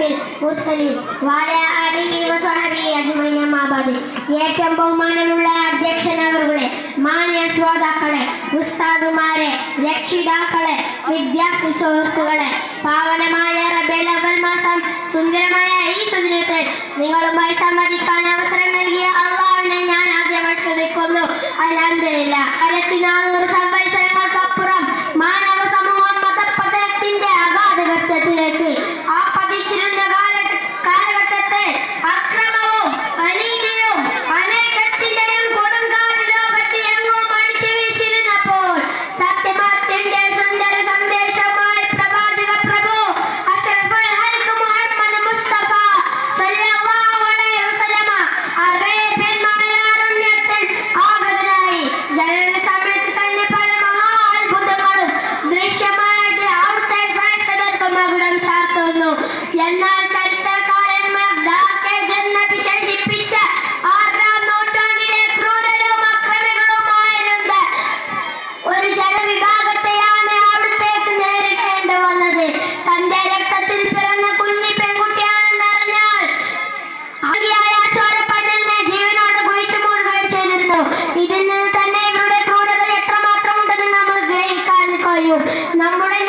അഷ്റഫിൽ മുർസലിൻ വാല ആലിഹി വസഹബി അജ്മൈൻ അമ്മാബാദ് ഏറ്റവും ബഹുമാനമുള്ള അധ്യക്ഷൻ അവരുടെ മാന്യ ശ്രോതാക്കളെ ഉസ്താദുമാരെ രക്ഷിതാക്കളെ വിദ്യാർത്ഥി സുഹൃത്തുക്കളെ പാവനമായ റബേൽ അവൽ മാസം സുന്ദരമായ ഈ സുദിനത്തിൽ നിങ്ങളുമായി സംവദിക്കാൻ അവസരം നൽകിയ അള്ളാഹുവിനെ ഞാൻ ആദ്യമായി ശ്രദ്ധിക്കുന്നു അല്ലാതെ അരത്തിനാനൂറ് എന്നാൽ ചരിത്രകാരന്മാർ ഡാർക്കെ വിശേഷിപ്പിച്ച ആറാം നൂറ്റാണ്ടിലെ ക്രൂരരും അക്രമികളുമായിരുന്ന ഒരു ജനവിഭാഗത്തെയാണ് അവിടുത്തേക്ക് നേരിടേണ്ടി വന്നത്. തന്റെ രക്തത്തിൽ പിറന്ന കുഞ്ഞു പെൺകുട്ടിയാണെന്ന് അറിഞ്ഞാൽ ആകെയായ ചോരപ്പന്നെ ജീവനോട് കുഴിച്ചു മൂടുകയും ചെയ്തിരുന്നു. തന്നെ ഇവരുടെ ക്രൂരത എത്രമാത്രം ഉണ്ടെന്ന് നമ്മൾ ഗ്രഹിക്കാൻ കഴിയും. നമ്മുടെ